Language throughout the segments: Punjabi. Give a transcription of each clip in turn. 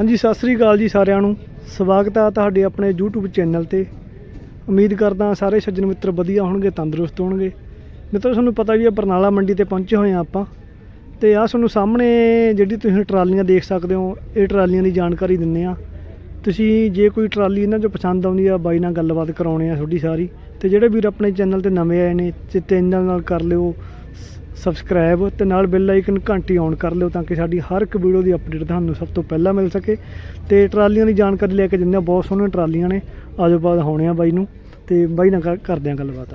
ਹਾਂਜੀ, ਸਤਿ ਸ੍ਰੀ ਅਕਾਲ ਜੀ ਸਾਰਿਆਂ ਨੂੰ। ਸਵਾਗਤ ਹੈ ਤੁਹਾਡੇ ਆਪਣੇ YouTube ਚੈਨਲ ਤੇ। ਉਮੀਦ ਕਰਦਾ ਸਾਰੇ ਸੱਜਣ ਮਿੱਤਰ ਵਧੀਆ ਹੋਣਗੇ, ਤੰਦਰੁਸਤ ਹੋਣਗੇ। ਮਿੱਤਰੋ, ਤੁਹਾਨੂੰ ਪਤਾ ਵੀ ਹੈ ਬਰਨਾਲਾ ਮੰਡੀ ਤੇ ਪਹੁੰਚੇ ਹੋਏ ਆ ਆਪਾਂ। ਤੇ ਆ ਤੁਹਾਨੂੰ ਸਾਹਮਣੇ ਜਿਹੜੀ ਤੁਸੀਂ ਟਰਾਲੀਆਂ ਦੇਖ ਸਕਦੇ ਹੋ, ਇਹ ਟਰਾਲੀਆਂ ਦੀ ਜਾਣਕਾਰੀ ਦਿੰਨੇ ਆ ਤੁਸੀਂ ਜੇ ਕੋਈ ਟਰਾਲੀ ਇਹਨਾਂ 'ਚੋਂ ਪਸੰਦ ਆਉਂਦੀ ਆ, ਬਾਈ ਨਾਲ ਗੱਲਬਾਤ ਕਰਾਉਣੇ ਆ ਤੁਹਾਡੀ ਸਾਰੀ। ਤੇ ਜਿਹੜੇ ਵੀਰ ਆਪਣੇ ਚੈਨਲ ਤੇ ਨਵੇਂ ਆਏ ਨੇ, ਤੇ ਚੈਨਲ ਨਾਲ ਕਰ ਲਿਓ। ਸਬਸਕ੍ਰਾਈਬ ਤੇ ਨਾਲ ਬੈਲ ਆਈਕਨ ਘੰਟੀ ਔਨ ਕਰ ਲਿਓ ਤਾਂ ਕਿ ਸਾਡੀ ਹਰ ਇੱਕ ਵੀਡੀਓ ਦੀ ਅਪਡੇਟ ਤੁਹਾਨੂੰ ਸਭ ਤੋਂ ਪਹਿਲਾਂ ਮਿਲ ਸਕੇ। ਤੇ ਟਰਾਲੀਆਂ ਦੀ ਜਾਣਕਾਰੀ ਲੈ ਕੇ ਆ ਬਹੁਤ ਸੋਹਣੀਆਂ ਟਰਾਲੀਆਂ ਨੇ। ਆਜੋ ਬਾਅਦ ਹੋਣੇ ਆ ਬਾਈ ਨੂੰ। ਤੇ ਬਾਈ ਨਾਲ ਕਰ- ਕਰਦੇ ਆ ਗੱਲਬਾਤ।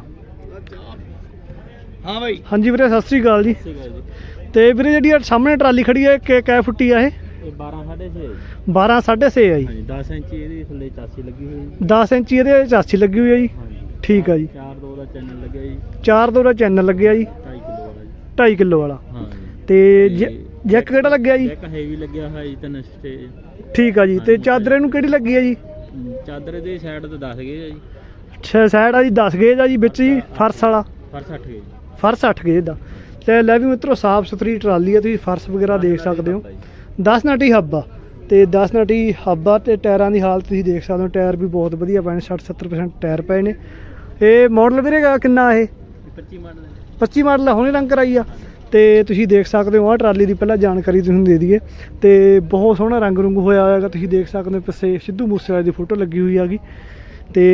ਹਾਂ ਬਾਈ। ਹਾਂਜੀ ਵੀਰੇ ਸਤਿ ਸ੍ਰੀ ਅਕਾਲ ਜੀ। ਹੈ ਤੇ ਵੀਰੇ ਜਿਹੜੀ ਸਾਹਮਣੇ ਟਰਾਲੀ ਖੜੀ ਹੈ ਕਿ ਕੈ ਫੁੱਟੀ ਆ ਇਹ? ਇਹ 12 6.5 12 6.5 ਆ ਜੀ। ਹਾਂਜੀ 10 ਇੰਚੀ ਇਹਦੀ ਥੱਲੇ ਚਾਸੀ ਲੱਗੀ ਹੋਈ ਹੈ 10 ਇੰਚੀ ਇਹਦੇ ਚਾਸੀ ਲੱਗੀ ਹੋਈ ਆ ਜੀ। ਠੀਕ ਆ ਜੀ। 4 2 ਦਾ ਚੈਨਲ ਲੱਗਿਆ ਜੀ। 4 ਦੋ ਦਾ ਚੈਨਲ ਲੱਗਿਆ ਜੀ। 2.5 ਕਿਲੋ ਵਾਲਾ। ਜੀ। 2.5 ਕਿਲੋ ਵਾਲਾ ਹਾਂ ਤੇ ਜ- ਜੈਕ ਕਿਹੜਾ ਲੱਗਿਆ ਜੀ? ਇੱਕ ਹੈਵੀ ਲੱਗਿਆ ਹੋਇਆ ਜੀ ਤਿੰਨ ਸਟੇ। ਠੀਕ ਆ ਜੀ ਤੇ ਚਾਦਰ ਇਹਨੂੰ ਕਿਹੜੀ ਲੱਗੀ ਆ ਜੀ? ਚਾਦਰ ਦੇ ਸਾਈਡ ਤੇ 10 ਗਏ ਆ ਜੀ। ਸਾਈਡ ਆ ਜੀ 10 ਗੇਜ ਆ ਜੀ ਵਿੱਚ ਜੀ ਫਰਸ਼ ਵਾਲਾ। ਫਰ 60 ਗਏ ਜੀ ਫਰਸ਼ 8 ਗੇਜ ਦਾ। ਤੇ ਲੈ ਵੀ ਮਿੱਤਰੋ ਸਾਫ਼ ਸੁਥਰੀ ਟਰਾਲੀ ਆ ਤੁਸੀਂ ਫਰਸ਼ ਵਗੈਰਾ ਦੇਖ ਸਕਦੇ ਹੋ। 10 ਨਾਟੀ ਹੱਬ ਆ। ਤੇ 10 ਨਾਟੀ ਹੱਬ ਆ ਤੇ ਟਾਇਰਾਂ ਦੀ ਹਾਲਤ ਤੁਸੀਂ ਦੇਖ ਸਕਦੇ ਹੋ ਟਾਇਰ ਵੀ ਬਹੁਤ ਵਧੀਆ ਪਏ ਨੇ 60 70% ਟਾਇਰ ਪਏ ਨੇ। ਇਹ ਮਾਡਲ ਵੀਰੇ ਗਾ ਕਿੰਨਾ ਇਹ? 25 ਮਾਡਲ 25 ਮਾਡਲ ਹੁਣੇ ਰੰਗ ਕਰਾਈ ਆ। ਤੇ ਤੁਸੀਂ ਦੇਖ ਸਕਦੇ ਹੋ ਆਹ ਟਰਾਲੀ ਦੀ ਪਹਿਲਾਂ ਜਾਣਕਾਰੀ ਤੁਹਾਨੂੰ ਦੇ ਦਈਏ। ਤੇ ਬਹੁਤ ਸੋਹਣਾ ਰੰਗ ਰੁੰਗ ਹੋਇਆ ਹੋਇਆਗਾ ਤੁਸੀਂ ਦੇਖ ਸਕਦੇ ਹੋ ਪਿੱਛੇ ਸਿੱਧੂ ਮੂਸੇਵਾਲੇ ਦੀ ਫੋਟੋ ਲੱਗੀ ਹੋਈ ਆਗੀ ਤੇ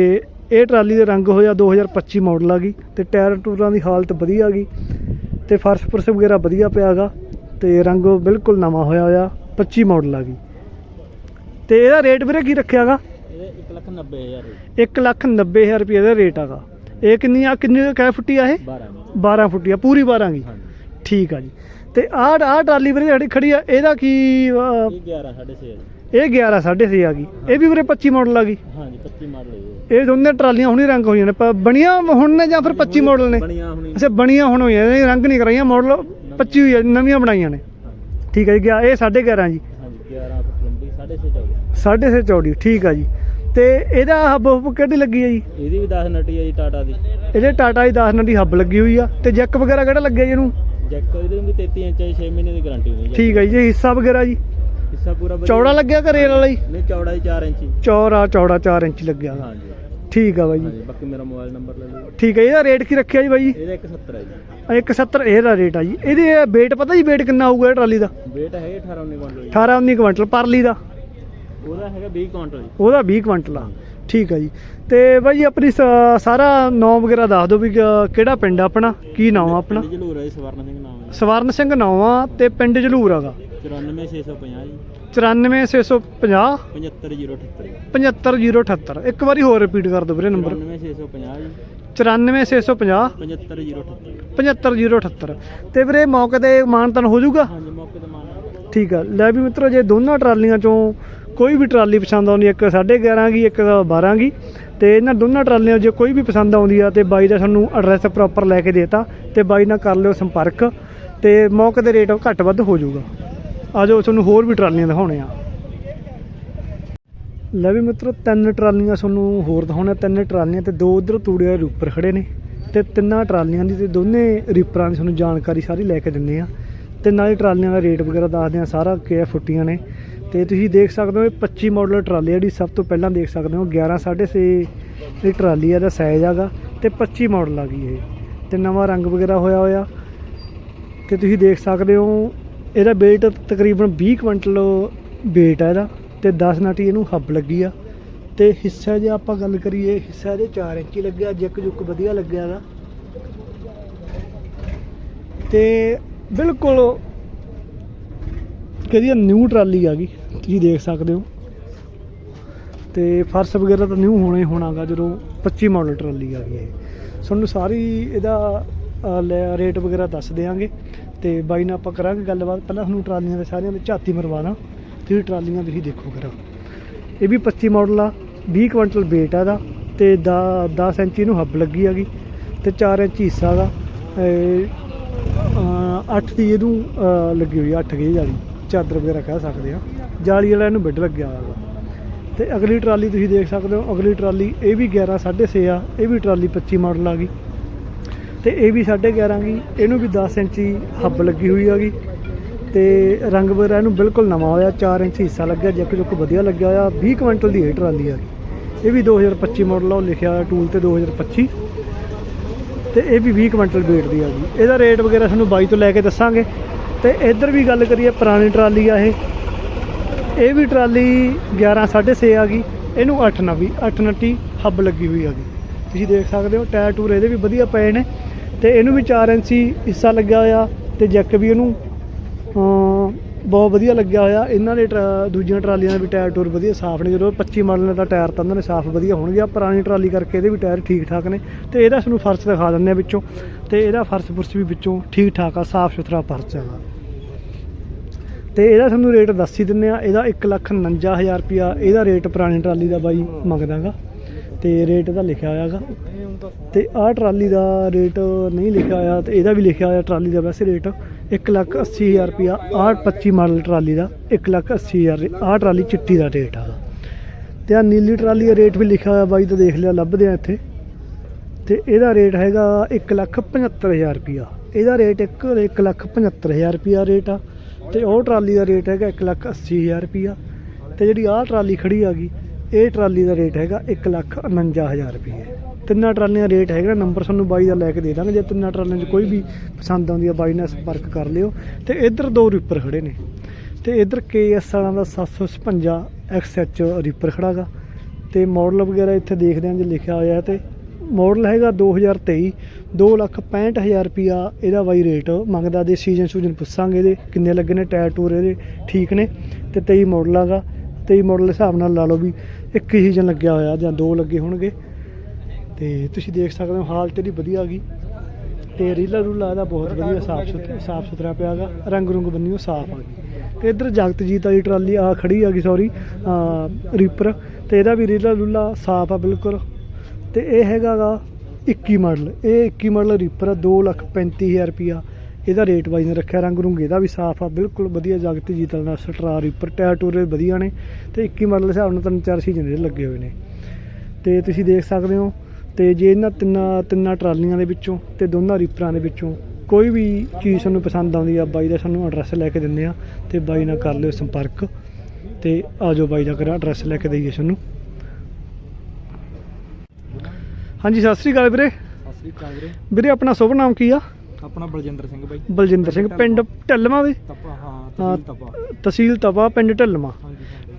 ਇਹ ਟਰਾਲੀ ਦੇ ਰੰਗ ਹੋਇਆ 2025 ਮਾਡਲ ਆਗੀ ਤੇ ਟਾਇਰ ਟੂਰਾਂ ਦੀ ਹਾਲਤ ਵਧੀਆ ਆਗੀ ਤੇ ਫਰਸ਼ ਫੁਰਸ਼ ਵਗੈਰਾ ਵਧੀਆ ਪਿਆਗਾ ਤੇ ਰੰਗ ਬਿਲਕੁਲ ਨਵਾਂ ਹੋਇਆ ਹੋਇਆ 25 ਮਾਡਲ ਆਗੀ ਤੇ ਇਹਦਾ ਰੇਟ ਵੀਰੇ ਕੀ ਰੱਖਿਆਗਾ ਇਹਦੇ 1 ਲੱਖ 90 ਹਜ਼ਾਰ 1 ਲੱਖ 90 ਹਜ਼ਾਰ ਰੁਪਏ ਦਾ ਰੇਟ ਆਗਾ ਇਹ ਕਿੰਨੀ ਆ ਕਿੰਨੀ ਕੈ ਫੁੱਟੀ ਆ ਇਹ? 12 12 ਫੁੱਟੀ ਆ ਪੂਰੀ 12 ਗੀ। ਠੀਕ ਆ ਜੀ। ਤੇ ਆਹ ਆਹ ਟਰਾਲੀ ਵੀਰੇ ਜਿਹੜੀ ਖੜੀ ਆ ਇਹਦਾ ਕੀ ਅਹ, ਇਹ 11 6.5 ਇਹ 11 6.5 ਆ ਗਈ ਇਹ ਵੀ ਵੀਰੇ 25 ਮਾਡਲ ਆ ਗਈ ਹਾਂਜੀ 25 ਮਾਡਲ ਹੈ ਇਹ ਦੋਨੇ ਟਰਾਲੀਆਂ ਹੁਣੀ ਰੰਗ ਹੋਈਆਂ ਨੇ। ਪ- ਬਣੀਆਂ ਹੁਣ ਨੇ ਜਾਂ ਫਿਰ 25 ਮਾਡਲ ਨੇ? ਬਣੀਆਂ ਹੁਣੀ ਅੱਛਾ ਬਣੀਆਂ ਹੁਣ ਹੋਈਆਂ ਨੇ। ਰੰਗ ਨਹੀਂ ਕਰਾਈਆਂ ਮਾਡਲ 25 ਹੋਈ ਆ ਨਵੀਆਂ ਬਣਾਈਆਂ ਨੇ। ਠੀਕ ਹੈ ਜੀ ਗਿਆ ਇਹ 11.5 ਜੀ। ਹਾਂਜੀ 11 ਫੁੱਟ ਲੰਬੀ 6.5 ਚੌੜੀ। 6.5 ਚੌੜੀ ਠੀਕ ਆ ਜੀ। ਤੇ ਇਹਦਾ ਹੱਬ ਹੁੱਬ ਕਿਹੜੀ ਲੱਗੀ ਆ ਜੀ? ਇਹਦੀ ਵੀ 10 ਨਟੀ ਹੈ ਜੀ ਟਾਟਾ ਦੀ। ਇਹਦੇ ਟਾਟਾ ਦੀ 10 ਨੰਦੀ ਹੱਬ ਲੱਗੀ ਹੋਈ ਆ। ਤੇ ਜੈਕ ਵਗੈਰਾ ਕਿਹੜਾ ਲੱਗਿਆ ਜੀ ਇਹਨੂੰ? ਜੈਕ ਇਹਦੇ ਵੀ 33 ਇੰਚ ਹੈ 6 ਮਹੀਨੇ ਦੀ ਗਾਰੰਟੀ ਹੋਣੀ ਠੀਕ ਹੈ ਜੀ ਇਹ ਹਿੱਸਾ ਵਗੈਰਾ ਜੀ? ਹਿੱਸਾ ਪੂਰਾ ਚੌੜਾ ਲੱਗਿਆ ਘਰੇ ਵਾਲਾ ਜੀ? ਨਹੀਂ ਚੌੜਾ ਹੀ 4 ਇੰਚੀ। ਚੌੜਾ ਚੌੜਾ 4 ਇੰਚ ਲੱਗਿਆ। ਗਾ। ਹਾਂਜੀ। ਠੀਕ ਆ ਬਾਈ ਜੀ। ਬਾਕੀ ਮੇਰਾ ਮੋਬਾਈਲ ਨੰਬਰ ਲੈ ਲਓ। ਠੀਕ ਹੈ ਇਹਦਾ ਰੇਟ ਕੀ ਰੱਖਿਆ ਜੀ ਬਾਈ ਜੀ? ਇਹਦਾ 170 ਹੈ ਜੀ। 170 ਇਹਦਾ ਰੇਟ ਆ ਜੀ। ਇਹਦੇ weight ਪਤਾ ਜੀ weight ਕਿੰਨਾ ਆਊਗਾ ਇਹ ਟਰਾਲੀ ਦਾ? weight ਹੈ 18 19 ਕੁਇੰਟਲ 18 19 ਕੁਇੰਟਲ ਪਰਲੀ ਦਾ। ਉਹਦਾ ਹੈਗਾ 20 ਕੁਇੰਟਲ ਜੀ। ਉਹਦਾ 20 ਕੁਇੰਟਲ ਆ। ਠੀਕ ਆ ਜੀ। ਤੇ ਬਾਈ ਜੀ ਆਪਣੀ ਸ- ਸਾਰਾ ਨਾਮ ਵਗੈਰਾ ਦੱਸ ਦਿਓ ਵੀ ਕ- ਕਿਹੜਾ ਪਿੰਡ ਆ ਆਪਣਾ? ਕੀ ਨਾਮ ਆ ਆਪਣਾ? ਜਲੂਰ ਹੈ ਸਵਰਨ ਸਿੰਘ ਨਾਮ ਹੈ ਸਵਰਨ ਸਿੰਘ ਨਾਮ ਆ ਤੇ ਪਿੰਡ ਜਲੂਰ ਹੈਗਾ 94650 ਜੀ। 94650 75078 75078 ਇੱਕ ਵਾਰੀ ਹੋਰ ਰਿਪੀਟ ਕਰ ਦਿਓ ਵੀਰੇ ਨੰਬਰ 94650 ਜੀ। 94650 75078 75078 ਤੇ ਵੀਰੇ ਮੌਕੇ ਤੇ ਮਾਨਤਨ ਹੋ ਜਾਊਗਾ? ਹਾਂਜੀ ਮੌਕੇ ਤੇ ਮਾਨ ਠੀਕ ਆ। ਲੈ ਵੀ ਮਿੱਤਰੋ ਜੇ ਦੋਨਾਂ ਟਰਾਲੀਆਂ ਚੋਂ ਕੋਈ ਵੀ ਟਰਾਲੀ ਪਸੰਦ ਆਉਂਦੀ ਇੱਕ 11.5 ਗੀ, ਇੱਕ 12 ਗੀ। ਤੇ ਇਹਨਾਂ ਦੋਨਾਂ ਟਰਾਲੀਆਂ ਜੇ ਕੋਈ ਵੀ ਪਸੰਦ ਆਉਂਦੀ ਆ ਤੇ ਬਾਈ ਦਾ ਸਾਨੂੰ ਐਡਰੈਸ ਪ੍ਰੋਪਰ ਲੈ ਕੇ ਦੇਤਾ ਤੇ ਬਾਈ ਨਾਲ ਕਰ ਲਿਓ ਸੰਪਰਕ ਤੇ ਮੌਕੇ ਦੇ ਰੇਟ ਘੱਟ ਵੱਧ ਹੋ ਜਾਊਗਾ। ਆਜੋ ਤੁਹਾਨੂੰ ਹੋਰ ਵੀ ਟਰਾਲੀਆਂ ਦਿਖਾਉਣੇ ਆ। ਲੈ ਵੀ ਮਿੱਤਰੋ, ਤਿੰਨ ਟਰਾਲੀਆਂ ਤੁਹਾਨੂੰ ਹੋਰ ਦਿਖਾਉਣੇ ਤਿੰਨ ਟਰਾਲੀਆਂ ਤੇ ਦੋ ਉਧਰ ਤੂੜਿਆ ਰੂਪਰ ਖੜੇ ਨੇ ਤੇ ਤਿੰਨਾਂ ਟਰਾਲੀਆਂ ਦੀ ਤੇ ਦੋਨੇ ਰੀਪਰਾਂ ਦੀ ਤੁਹਾਨੂੰ ਜਾਣਕਾਰੀ ਸਾਰੀ ਲੈ ਕੇ ਦਿੰਨੇ ਆ। ਤੇ ਨਾਲੇ ਟਰਾਲੀਆਂ ਦਾ ਰੇਟ ਵਗੈਰਾ ਦੱਸਦੇ ਆ, ਸਾਰਾ ਕਿਹ ਫੁੱਟੀਆਂ ਨੇ। ਤੇ ਤੁਸੀਂ ਦੇਖ ਸਕਦੇ ਹੋ ਇਹ 25 ਮਾਡਲ ਟਰਾਲੀ ਜਿਹੜੀ ਸਭ ਤੋਂ ਪਹਿਲਾਂ ਦੇਖ ਸਕਦੇ ਹੋ 11 6.5 ਦੀ ਟਰਾਲੀ ਆ ਦਾ ਸਾਈਜ਼ ਆਗਾ ਤੇ 25 ਮਾਡਲ ਆ ਗਈ ਇਹ। ਤੇ ਨਵਾਂ ਰੰਗ ਵਗੈਰਾ ਹੋਇਆ ਹੋਇਆ। ਤੇ ਤੁਸੀਂ ਦੇਖ ਸਕਦੇ ਹੋ, ਇਹਦਾ weight ਤਕਰੀਬਨ 20 ਕੁਇੰਟਲ weight ਆ ਇਹਦਾ ਤੇ 10 ਨਾਟੀ ਇਹਨੂੰ ਹੱਬ ਲੱਗੀ ਆ। ਤੇ ਹਿੱਸਾ ਜੇ ਆਪਾਂ ਗੱਲ ਕਰੀਏ, ਹਿੱਸਾ ਇਹਦੇ 4 ਇੰਚ ਲੱਗਿਆ, ਜਿੱਕ ਜੁੱਕ ਵਧੀਆ ਲੱਗਿਆ ਗਾ ਤੇ ਬਿਲਕੁਲ ਕਿਹਦੀ ਨਿਊ ਟਰਾਲੀ ਆ ਗਈ, ਤੁਸੀਂ ਦੇਖ ਸਕਦੇ ਹੋ। ਤੇ ਫਰਸ਼ ਵਗੈਰਾ ਤਾਂ ਨਿਊ ਹੋਣਾ ਹੀ ਹੋਣਾਗਾ ਜਦੋਂ 25 ਮਾਡਲ ਟਰਾਲੀ ਆ ਗਈ ਇਹ। ਤੁਹਾਨੂੰ ਸਾਰੀ ਇਹਦਾ ਲੈ- ਰੇਟ ਵਗੈਰਾ ਦੱਸ ਦਿਆਂਗੇ। ਤੇ ਬਾਈ ਨਾਲ ਆਪਾਂ ਕਰਾਂਗੇ ਗੱਲਬਾਤ। ਪਹਿਲਾਂ ਤੁਹਾਨੂੰ ਟਰਾਲੀਆਂ ਦੇ ਸਾਰਿਆਂ ਦੇ ਝਾਤੀ ਮਰਵਾਣਾ ਤੁਸੀਂ ਟਰਾਲੀਆਂ ਤੁਸੀਂ ਦੇਖੋ ਕਰਾਂ। ਇਹ ਵੀ 25 ਮਾਡਲ ਆ 20 ਕੁਇੰਟਲ weight ਆ ਇਹਦਾ। ਤੇ 10 ਇੰਚੀ ਇਹਨੂੰ ਹੱਬ ਲੱਗੀ ਹੈਗੀ। ਤੇ 4 ਇੰਚ ਹਿੱਸਾ ਦਾ। 8 ਦੀ ਇਹਨੂੰ ਲੱਗੀ ਹੋਈ 8 ਗੇਜ ਵਾਲੀ ਚਾਦਰ ਵਗੈਰਾ ਕਹਿ ਸਕਦੇ ਆ ਜਾਲੀ ਵਾਲਾ ਇਹਨੂੰ ਬਿੱਡ ਲੱਗਿਆ ਹੋਇਆ ਤੇ ਅਗਲੀ ਟਰਾਲੀ ਤੁਸੀਂ ਦੇਖ ਸਕਦੇ ਹੋ, ਅਗਲੀ ਟਰਾਲੀ ਇਹ ਵੀ 11 6.5 ਆ, ਇਹ ਵੀ ਟਰਾਲੀ 25 ਮਾਡਲ ਆ ਗਈ। ਤੇ ਇਹ ਵੀ 11.5 ਗਈ, ਇਹਨੂੰ ਵੀ 10 ਇੰਚੀ ਹੱਬ ਲੱਗੀ ਹੋਈ ਆ ਗਈ। ਤੇ ਰੰਗ ਵਗੈਰਾ ਇਹਨੂੰ ਬਿਲਕੁਲ ਨਵਾਂ ਹੋਇਆ 4 ਇੰਚ ਹਿੱਸਾ ਲੱਗਿਆ, ਜੈਕ ਜੁੱਕ ਵਧੀਆ ਲੱਗਿਆ ਹੋਇਆ 20 ਕੁਇੰਟਲ ਦੀ ਇਹ ਟਰਾਲੀ ਆ ਗਈ। ਇਹ ਵੀ 2025 ਮਾਡਲ ਆ, ਉਹ ਲਿਖਿਆ ਹੋਇਆ ਟੂਲ ਤੇ 2025 ਤੇ ਇਹ ਵੀ 20 ਕੁਇੰਟਲ weight ਦੀ ਆ ਗਈ। ਇਹਦਾ ਰੇਟ ਵਗੈਰਾ ਤੁਹਾਨੂੰ ਬਾਈ ਤੋਂ ਲੈ ਕੇ ਦੱਸਾਂਗੇ। ਤੇ ਇੱਧਰ ਵੀ ਗੱਲ ਕਰੀਏ, ਪੁਰਾਣੀ ਟਰਾਲੀ ਆ ਇਹ। ਇਹ ਵੀ ਟਰਾਲੀ 11 6.5 ਆ ਗਈ, ਇਹਨੂੰ 8 ਨਵੀਂ 8 ਨੱਟੀ ਹੱਬ ਲੱਗੀ ਹੋਈ ਆ ਗਈ। ਤੁਸੀਂ ਦੇਖ ਸਕਦੇ ਹੋ, ਟਾਇਰ ਟੂਰ ਇਹਦੇ ਵੀ ਵਧੀਆ ਪਏ ਨੇ ਤੇ ਇਹਨੂੰ ਵੀ 4 ਇੰਚੀ ਹਿੱਸਾ ਲੱਗਿਆ ਹੋਇਆ ਤੇ ਜੈਕ ਵੀ ਇਹਨੂੰ ਬਹੁਤ ਵਧੀਆ ਲੱਗਿਆ ਹੋਇਆ। ਇਹਨਾਂ ਦੇ ਟਰਾ- ਦੂਜੀਆਂ ਟਰਾਲੀਆਂ ਦੇ ਵੀ ਟਾਇਰ ਟੂਰ ਵਧੀਆ ਸਾਫ਼ ਨੇ। ਜਦੋਂ 25 ਮਾਡਲ ਦਾ ਟਾਇਰ ਤਾਂ ਉਹਨਾਂ ਨੇ ਸਾਫ਼ ਵਧੀਆ ਹੋਣਗੇ। ਆਹ ਪੁਰਾਣੀ ਟਰਾਲੀ ਕਰਕੇ ਇਹਦੇ ਵੀ ਟਾਇਰ ਠੀਕ ਠਾਕ ਨੇ ਤੇ ਇਹਦਾ ਸਾਨੂੰ ਫਰਸ਼ ਦਿਖਾ ਦਿੰਦੇ ਆ ਵਿੱਚੋਂ ਤੇ ਇਹਦਾ ਫਰਸ਼ ਫੁਰਸ਼ ਵੀ ਵਿੱਚੋਂ ਠੀਕ ਠਾਕ ਆ ਸਾਫ਼ ਸੁਥਰਾ ਫਰਸ਼ ਹੈਗਾ। ਤੇ ਇਹਦਾ ਤੁਹਾਨੂੰ ਰੇਟ ਦੱਸ ਹੀ ਦਿੰਨੇ ਆ, ਇਹਦਾ 149000 ਰੁਪਿਆ ਇਹਦਾ ਰੇਟ ਪੁਰਾਣੀ ਟਰਾਲੀ ਦਾ ਬਾਈ ਮੰਗਦਾਗਾ। ਤੇ ਰੇਟ ਇਹਦਾ ਲਿਖਿਆ ਹੋਇਆਗਾ। ਤੇ ਆਹ ਟਰਾਲੀ ਦਾ ਰੇਟ ਨਹੀਂ ਲਿਖਿਆ ਹੋਇਆ ਤੇ ਇਹਦਾ ਵੀ ਲਿਖਿਆ ਹੋਇਆ ਟਰਾਲੀ ਦਾ ਵੈਸੇ ਰੇਟ 180000 ਰੁਪਿਆ ਆਹ 25 ਮਾਡਲ ਟਰਾਲੀ ਦਾ 180000 ਆਹ ਟਰਾਲੀ ਚਿੱਟੀ ਦਾ ਰੇਟ ਹੈਗਾ ਤੇ ਆ ਨੀਲੀ ਟਰਾਲੀ ਦਾ ਰੇਟ ਵੀ ਲਿਖਿਆ ਹੋਇਆ ਬਾਈ, ਤਾਂ ਦੇਖ ਲਿਆ, ਲੱਭਦੇ ਆ ਇੱਥੇ। ਤੇ ਇਹਦਾ ਰੇਟ ਹੈਗਾ 175000 ਰੁਪਿਆ ਇਹਦਾ ਰੇਟ 175000 ਰੁਪਿਆ ਰੇਟ ਆ। ਤੇ ਉਹ ਟਰਾਲੀ ਦਾ ਰੇਟ ਹੈਗਾ 180000 ਰੁਪਿਆ ਤੇ ਜਿਹੜੀ ਆਹ ਟਰਾਲੀ ਖੜੀ ਆ ਗਈ, ਇਹ ਟਰਾਲੀ ਦਾ ਰੇਟ ਹੈਗਾ 149000 ਰੁਪਏ ਤਿੰਨਾਂ ਟਰਾਲੀਆਂ ਦਾ ਰੇਟ ਹੈਗਾ, ਨੰਬਰ ਤੁਹਾਨੂੰ ਬਾਈ ਦਾ ਲੈ ਕੇ ਦੇ ਦਾਂਗੇ, ਜੇ ਤਿੰਨਾਂ ਟਰਾਲੀਆਂ 'ਚ ਕੋਈ ਵੀ ਪਸੰਦ ਆਉਂਦੀ ਆ, ਬਾਈ ਨਾਲ ਸੰਪਰਕ ਕਰ ਲਿਓ। ਤੇ ਇੱਧਰ ਦੋ ਰੀਪਰ ਖੜੇ ਨੇ। ਤੇ ਇੱਧਰ KS ਵਾਲਾਂ ਦਾ 756 XH ਰੀਪਰ ਖੜਾਗਾ। ਤੇ ਮਾਡਲ ਵਗੈਰਾ ਇੱਥੇ ਦੇਖਦੇ ਆਂ ਜੇ ਲਿਖਿਆ ਹੋਇਆ ਹੈ ਤੇ। ਮਾਡਲ ਹੈਗਾ 2023 265000 ਰੁਪਿਆ ਇਹਦਾ ਬਾਈ ਰੇਟ। ਮੰਗਦਾ ਦੇ ਸੀਜ਼ਨ ਸੂਜਨ ਪੁੱਛਾਂਗੇ ਇਹਦੇ, ਕਿੰਨੇ ਲੱਗੇ ਨੇ ਟਾਇਰ ਟੂਰ ਇਹਦੇ, ਠੀਕ ਨੇ। ਤੇ 23 ਮਾਡਲ ਆਗਾ। 23 ਮਾਡਲ ਦੇ ਹਿਸਾਬ ਨਾਲ ਲਾ ਲਓ ਵੀ ਇੱਕ ਹੀ ਸੀਜ਼ਨ ਲੱਗਿਆ ਹੋਇਆ ਜਾਂ ਦੋ ਲੱਗੇ ਹੋਣਗੇ। ਤੇ ਤੁਸੀਂ ਦੇਖ ਸਕਦੇ ਹੋ ਹਾਲਤ ਇਹਦੀ ਵਧੀਆ ਗਈ। ਤੇ ਰੀਲਾ ਰੂਲਾ ਇਹਦਾ ਬਹੁਤ ਵਧੀਆ, ਸਾਫ਼ ਸੁਥਰਾ ਸਾਫ਼ ਸੁਥਰਾ ਪਿਆ ਗਾ ਰੰਗ ਰੁੰਗ ਬੰਨੀ ਉਹ ਸਾਫ਼ ਆ ਗਈ। ਤੇ ਇੱਧਰ ਜਗਤਜੀਤ ਵਾਲੀ ਟਰਾਲੀ ਆ ਖੜੀ ਆ ਗਈ ਸੌਰੀ ਰੀਪਰ ਤੇ ਇਹਦਾ ਵੀ ਰੀਲਾ ਰੂਲਾ ਸਾਫ਼ ਆ ਬਿਲਕੁਲ। ਤੇ ਇਹ ਹੈਗਾ ਗਾ 21 ਮਾਡਲ। ਇਹ 21 ਮਾਡਲ ਰੀਪਰ ਆ 235000 ਰੁਪਿਆ ਇਹਦਾ ਰੇਟ ਵਾਈਜ਼ ਨੇ ਰੱਖਿਆ, ਰੰਗ ਰੁੰਗ ਇਹਦਾ ਵੀ ਸਾਫ਼ ਆ, ਬਿਲਕੁਲ ਵਧੀਆ ਜਗਤਜੀਤ ਵਾਲਾ ਸਟਰਾ ਰੀਪਰ ਟਾਇਰ ਟੂਰੇ ਵਧੀਆ ਨੇ। ਤੇ 21 ਮਾਡਲ ਹਿਸਾਬ ਨਾਲ ਤਿੰਨ ਚਾਰ ਸੀਜ਼ਨ ਇਹਦੇ ਲੱਗੇ ਹੋਏ ਨੇ। ਤੇ ਤੁਸੀਂ ਦੇਖ ਸਕਦੇ ਹੋ, ਤੇ ਜੇ ਇਹਨਾਂ ਤਿੰਨਾਂ ਤਿੰਨਾਂ ਟਰਾਲੀਆਂ ਦੇ ਵਿੱਚੋਂ ਤੇ ਦੋਨਾਂ ਰੀਪਰਾਂ ਦੇ ਵਿੱਚੋਂ ਕੋਈ ਵੀ ਚੀਜ਼ ਤੁਹਾਨੂੰ ਪਸੰਦ ਆਉਂਦੀ ਆ, ਬਾਈ ਦਾ ਸਾਨੂੰ ਐਡਰੈਸ ਲੈ ਕੇ ਦਿੰਦੇ ਆ, ਤੇ ਬਾਈ ਨਾਲ ਕਰ ਲਿਓ ਸੰਪਰਕ। ਤੇ ਆ ਜਾਓ ਬਾਈ ਦਾ ਕਰਾ ਐਡਰੈਸ ਲੈ ਕੇ ਦਈਏ ਤੁਹਾਨੂੰ ਹਾਂਜੀ ਸਤਿ ਸ੍ਰੀ ਅਕਾਲ ਵੀਰੇ। ਅਸਲੀ ਕਾਗਰੇ ਵੀਰੇ। ਆਪਣਾ ਸ਼ੁਭ ਨਾਮ ਕੀ ਆ? ਆਪਣਾ ਬਲਜਿੰਦਰ ਸਿੰਘ ਬਾਈ। ਬਲਜਿੰਦਰ ਸਿੰਘ ਪਿੰਡ ਢੱਲਵਾਂ ਵੀ? ਤਪਾ ਹਾਂ ਤਹਿਸੀਲ ਤਪਾ। ਪਿੰਡ ਢੱਲਵਾਂ।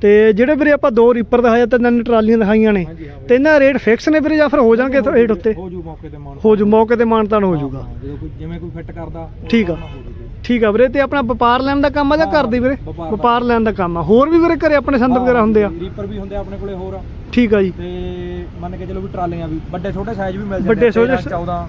ਤੇ ਜਿਹੜੇ ਵੀਰੇ ਆਪਾਂ ਦੋ ਰੀਪਰ ਦਿਖਾਇਆ ਤੇ ਤਿੰਨ ਟਰਾਲੀਆਂ ਦਿਖਾਈਆਂ ਨੇ। ਤੇ ਇਹਨਾਂ ਰੇਟ ਫਿਕਸ ਨੇ ਵੀਰੇ ਜਾਂ ਫਿਰ ਹੋ ਜਾਣਗੇ ਰੇਟ ਉੱਤੇ? ਹੋ ਜੂ ਮੌਕੇ ਤੇ ਮਾਨਤਾਨ ਹੋ ਜਾਊਗਾ ਹਾਂ, ਜਦੋਂ ਕੋਈ ਜਿਵੇਂ ਕੋਈ ਫਿੱਟ ਕਰਦਾ ਠੀਕ ਆ। ਠੀਕ ਆ ਵੀਰੇ ਤੇ ਆਪਣਾ ਵਪਾਰ ਲੈਣ ਦਾ ਕੰਮ ਆ ਜਾਂ ਘਰ ਦੀ ਵੀਰੇ? ਵਪਾਰ ਦਾ। ਵਪਾਰ ਲੈਣ ਦਾ ਕੰਮ ਆ। ਹੋਰ ਵੀ ਵੀਰੇ ਘਰੇ ਆਪਣੇ ਸੰਦ ਵਗੈਰਾ ਹੁੰਦੇ ਆ? ਰੀਪਰ ਵੀ ਹੁੰਦੇ ਆ ਆਪਣੇ ਕੋਲੇ ਹੋਰ। ਠੀਕ ਆ ਜੀ। ਤੇ ਮੰਨ ਕੇ ਚਲੋ ਵੀ ਟਰਾਲੀਆਂ ਵੀ ਵੱਡੇ ਛੋਟੇ ਸਾਈਜ਼ ਵੀ ਮਿਲ ਜਾਂਦੇ ਵੱਡੇ ਛੋਟੇ 13, 14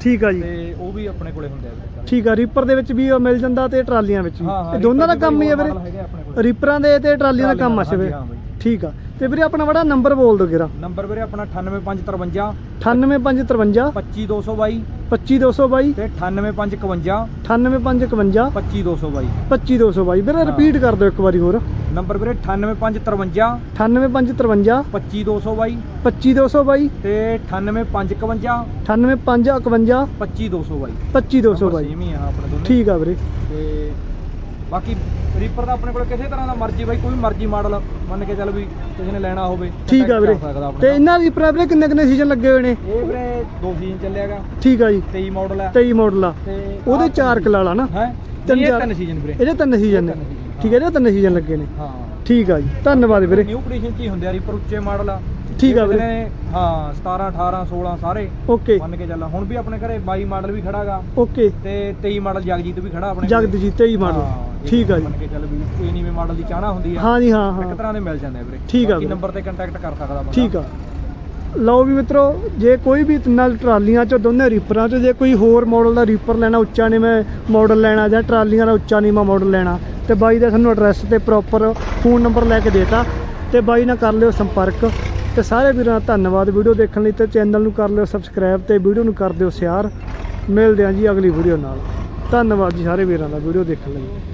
ਠੀਕ ਆ ਜੀ। ਤੇ ਉਹ ਵੀ ਆਪਣੇ ਕੋਲੇ ਹੁੰਦੇ ਆ ਠੀਕ ਆ ਰੀਪਰ ਦੇ ਵਿੱਚ ਵੀ ਉਹ ਮਿਲ ਜਾਂਦਾ ਤੇ ਟਰਾਲੀਆਂ ਵਿੱਚ ਵੀ। ਹਾਂ ਹਾਂ ਇਹ ਦੋਨਾਂ ਦਾ ਕੰਮ ਹੀ ਆ ਵੀਰੇ। model ਹੈਗੇ ਆਪਣੇ ਕੋਲੇ। ਰੀਪਰਾਂ ਦੇ ਤੇ ਟਰਾਲੀਆਂ ਦਾ ਕੰਮ ਆ ਹਾਂਜੀ, ਸਿਵੇ। ਹਾਂ ਬਾਈ। ਠੀਕ ਆ। ਤੇ ਵੀਰੇ ਆਪਣਾ ਬੜਾ ਨੰਬਰ ਬੋਲ ਦਿਓ ਕਿਰਾ ਨੰਬਰ ਵੀਰੇ ਆਪਣਾ 98553 98553 25222 25222 ਤੇ 98551 98551 25222 25222 ਵੀਰੇ ਰਿਪੀਟ ਕਰ ਦਿਓ ਇੱਕ ਵਾਰੀ ਹੋਰ। ਨੰਬਰ ਵੀਰੇ 98553 98553 25222 25222 ਤੇ 98551 98551 25222 25222 ਸੇਮ ਹੀ ਆ ਆਪਣੇ ਦੋਨੇ। ਠੀਕ ਆ ਵੀਰੇ। ਤੇ ਬਾਕੀ ਰੀਪਰ ਦਾ ਆਪਣੇ ਕੋਲ ਕਿਸੇ ਤਰ੍ਹਾਂ ਦਾ ਮਰਜ਼ੀ ਬਾਈ ਕੋਈ ਮਰਜ਼ੀ ਮਾਡਲ ਮੰਨ ਕੇ ਚੱਲ ਵੀ ਕਿਸੇ ਨੇ ਲੈਣਾ ਹੋਵੇ ਠੀਕ ਆ ਵੀਰੇ। ਤੇ। ਇਹਨਾਂ ਦੀ ਵੀਰੇ ਕਿੰਨੇ ਕਿੰਨੇ ਸੀਜ਼ਨ ਲੱਗੇ ਹੋਏ ਨੇ? ਇਹ ਵੀਰੇ ਦੋ ਸੀਜ਼ਨ ਚੱਲਿਆਗਾ ਠੀਕ ਆ ਜੀ। 23 ਮਾਡਲ ਹੈ 23 ਮਾਡਲ ਆ। ਤੇ ਉਹਦੇ ਚਾਰ ਕਲਾਲਾ ਨਾ। ਹੈ? ਤਿੰਨ ਸੀਜ਼ਨ ਵੀਰੇ। ਇਹਦੇ ਤਿੰਨ ਸੀਜ਼ਨ ਨੇ। ਠੀਕ ਹੈ ਇਹਦੇ ਤਿੰਨ ਸੀਜ਼ਨ ਲੱਗੇ ਨੇ। ਹਾਂ। ਠੀਕ ਆ ਜੀ ਧੰਨਵਾਦ ਵੀਰੇ। ਨਿਊ ਕੰਡੀਸ਼ਨ ਚ ਹੀ ਹੁੰਦੇ ਆ ਰੀਪਰ ਉੱਚੇ ਮਾਡਲ ਆ। ਠੀਕ ਆ ਵੀਰੇ। ਹਾਂ 17 18 16 ਸਾਰੇ ਓਕੇ। ਮੰਨ ਕੇ ਚੱਲ। ਹੁਣ ਵੀ ਆਪਣੇ ਘਰੇ 22 ਮਾਡਲ ਵੀ ਖੜਾਗਾ। ਓਕੇ। ਤੇ 23 ਮਾਡਲ ਜਗਜੀਤ ਵੀ ਖੜਾ ਆਪਣੇ ਕੋਲੇ। ਜਗਤ ਜੀ 23 ਮਾਡਲ ਜੇ ਠੀਕ ਆ ਜੀ। ਮੰਨ ਕੇ ਚੱਲ ਵੀ ਇਹ ਨੀਵੇਂ ਮਾਡਲ ਦੀ ਚਾਹਨਾ ਹੁੰਦੀ ਆ। ਹਾਂ ਜੀ ਹਾਂ ਇੱਕ ਹਾਂ ਤਰ੍ਹਾਂ ਦੇ ਮਿਲ ਜਾਂਦੇ ਆ ਵੀਰੇ। ਠੀਕ ਆ। ਨੰਬਰ ਤੇ ਕੰਟੈਕਟ ਕਰ ਸਕਦਾ ਬੰਦਾ। ਠੀਕ ਆ। ਲਓ ਵੀ ਮਿੱਤਰੋ ਜੇ ਕੋਈ ਵੀ ਤਿੰਨਾਂ ਟਰਾਲੀਆਂ ਚੋਂ ਦੋਨੇ ਰੀਪਰਾਂ ਚੋਂ ਜੇ ਕੋਈ ਹੋਰ ਮਾਡਲ ਦਾ ਰੀਪਰ ਲੈਣਾ ਉੱਚਾ ਨੀਵੇਂ ਮਾਡਲ ਲੈਣਾ ਜਾਂ ਟਰਾਲੀਆਂ ਦਾ ਉੱਚਾ ਨੀਵਾਂ ਮਾਡਲ ਲੈਣਾ ਤੇ ਬਾਈ ਦਾ ਸਾਨੂੰ ਐਡਰੈਸ ਤੇ ਪ੍ਰੋਪਰ ਫੋਨ ਨੰਬਰ ਲੈ ਕੇ ਦੇਤਾ ਤੇ ਬਾਈ ਨਾਲ ਕਰ ਲਿਓ ਸੰਪਰਕ। ਤੇ ਸਾਰੇ ਵੀਰਾਂ ਦਾ ਧੰਨਵਾਦ। ਵੀਡੀਓ ਦੇਖਣ ਲਈ ਤੇ ਚੈਨਲ ਨੂੰ ਕਰ ਲਿਓ ਸਬਸਕ੍ਰਾਈਬ ਤੇ ਵੀਡੀਓ ਨੂੰ ਕਰ ਦਿਓ ਸ਼ੇਅਰ। ਮਿਲਦੇ ਹਾਂ ਜੀ ਅਗਲੀ ਵੀਡੀਓ ਨਾਲ। ਧੰਨਵਾਦ ਜੀ ਸਾਰੇ ਵੀਰਾਂ ਦਾ ਵੀਡੀਓ ਦੇਖਣ ਲਈ।